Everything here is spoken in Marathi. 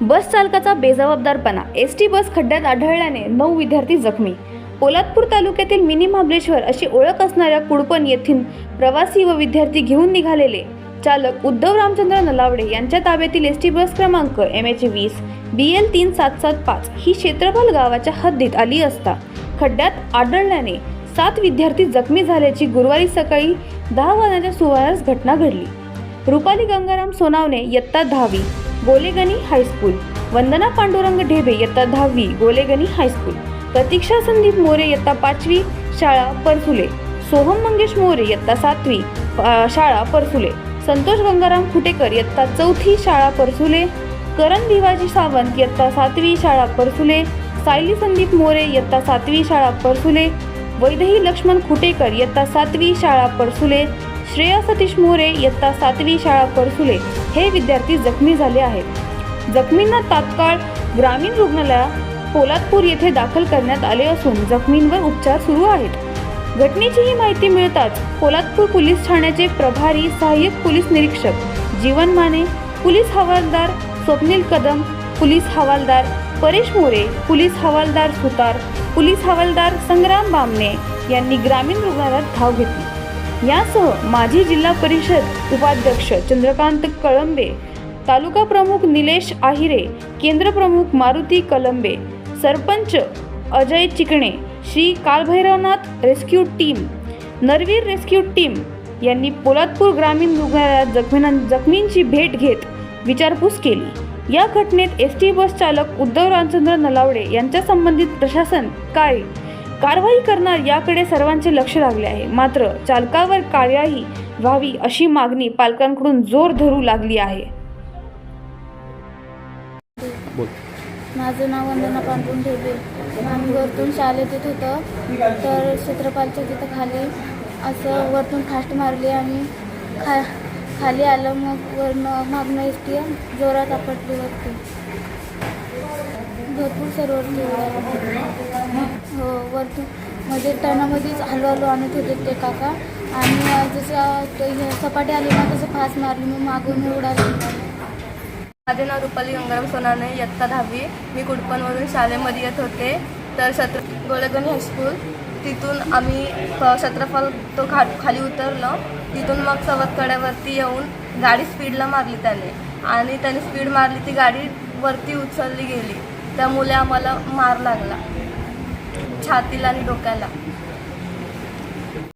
बस चालकाचा बेजबाबदारपणा. एस टी बस खड्ड्यात आढळल्याने नऊ विद्यार्थी जखमी. पोलादपूर तालुक्यातील मिनी महाबलेश्वर अशी ओळख असणाऱ्या कुडपण येथील प्रवासी व विद्यार्थी घेऊन निघालेले. चालक उद्धव रामचंद्र नलावडे यांच्या ताब्यातील एस टी बस क्रमांक एम एच वीस बी एल तीन सात सात पाच ही क्षेत्रफळ गावाच्या हद्दीत आली असता. खड्ड्यात आढळल्याने सात विद्यार्थी जखमी झाल्याची गुरुवारी सकाळी दहा वाजण्याच्या सुमारास घटना घडली. रुपाली गंगाराम सोनावणे इयत्ता दहावी. गोलेगणी हायस्कूल वंदना पांडुरंग ढेबे इयत्ता दहावी गोलेगणी हायस्कूल प्रतीक्षा संदीप मोरे इयत्ता पाचवी शाळा परसुले. सोहम मंगेश मोरे इयत्ता सातवी शाळा परसुले. संतोष गंगाराम खुटेकर इयत्ता चौथी शाळा परसुले. करण भिवाजी सावंत इयत्ता सातवी शाळा परसुले. सायली संदीप मोरे इयत्ता सातवी शाळा परसुले. वैदही लक्ष्मण खुटेकर इयत्ता सातवी शाळा परसुले. श्रेया सतीश मोरे इयत्ता सातवी शाळा परसुले हे विद्यार्थी जखमी झाले आहेत. जखमींना तात्काळ ग्रामीण रुग्णालयात पोलादपूर येथे दाखल करण्यात आले असून जखमींवर उपचार सुरू आहेत. घटनेची ही माहिती मिळताच पोलादपूर पोलीस ठाण्याचे प्रभारी सहाय्यक पोलीस निरीक्षक जीवन माने पोलीस हवालदार स्वप्नील कदम पोलीस हवालदार परेश मोरे पोलीस हवालदार सुतार पोलीस हवालदार संग्राम बामणे यांनी ग्रामीण रुग्णालयात धाव घेतली. यासह माजी जिल्हा परिषद उपाध्यक्ष चंद्रकांत कळंबे तालुका प्रमुख निलेश आहिरे केंद्र प्रमुख Maruti Kalambe sarpanch Ajay Chikne Shri Kalbhairavnath rescue team Narveer rescue team यांनी पोलादपूर ग्रामीण रुग्णालयात जखमींना जखमींची भेट घेत विचारपूस केली. या घटनेत एस टी बस चालक उद्धव रामचंद्र नलावडे यांच्या संबंधित प्रशासन काय कारवाई करणार याकडे सर्वांचे लक्ष लागले आहे. मात्र चालकावर कार्यवाही व्हावी अशी मागणी पालकांकडून जोर धरू लागली आहे. बोल. माझं नाव वंदना पांढरून ठेवले आम्ही वरतून शाळेत येत होतं. तर क्षेत्रपालच्या तिथं खाली असं वरतून फास्ट मारली आणि खा खाली आलं मग वरनं मागणं एस टी जोरात आपटली वरती भरपूर सर्वरती हो वरतून म्हणजे टनामध्येच हलू हलू आणत होते ते काका. आणि जसं ते सपाटी आली ना तसं फास्ट मारली मग मागून उडाली. माझे नाव रुपाली गंगाराम सोनाने इयत्ता दहावी. मी कुडपणवरून शाळेमध्ये येत होते. तर सत्र गोळेगणी हायस्कूल तिथून आम्ही सत्रफल तो खा खाली उतरलो. तिथून मग सवतकड्यावरती येऊन गाडी स्पीडला मारली त्याने. आणि त्याने स्पीड मारली ती गाडी वरती उचलली गेली. त्यामुळे आम्हाला मार लागला. छातीला आणि डोक्याला.